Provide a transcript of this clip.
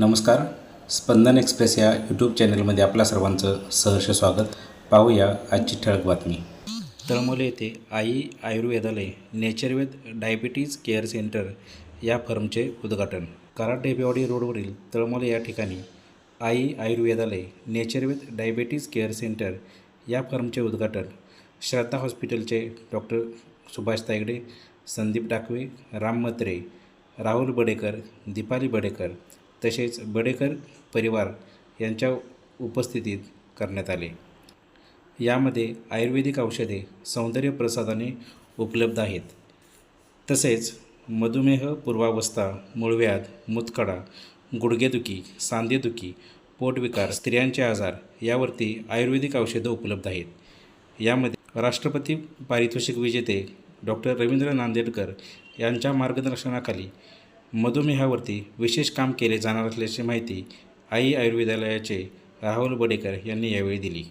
नमस्कार. स्पंदन एक्सप्रेस या यूट्यूब चॅनलमध्ये आपल्या सर्वांचं सहर्ष स्वागत. पाहूया आजची ठळक बातमी. तळमोले येथे Aai Ayurvedalaya Natureved diabetes care centre या फर्मचे उद्घाटन. कराड डेबेवाडी रोडवरील तळमोले या ठिकाणी Aai Ayurvedalaya Natureved diabetes care centre या फर्मचे उद्घाटन. श्रद्धा हॉस्पिटलचे डॉक्टर सुभाष तायगडे संदीप डाकवे राम मत्रे राहुल बडेकर दीपाली बडेकर तसेच बडेकर परिवार यांच्या उपस्थितीत करण्यात आले. यामध्ये आयुर्वेदिक औषधे सौंदर्य प्रसादाने उपलब्ध आहेत. तसेच मधुमेह पूर्वावस्था मूळव्याध मुतखडा गुडघेदुखी सांधेदुखी पोटविकार स्त्रियांचे आजार यावरती आयुर्वेदिक औषधं उपलब्ध आहेत. यामध्ये राष्ट्रपती पारितोषिक विजेते डॉक्टर रवींद्र नांदेडकर यांच्या मार्गदर्शनाखाली मधुमेहावरती विशेष काम केले जाणार असल्याची माहिती आई आयुर्वेदालयाचे राहुल बडेकर यांनी यावेळी दिली.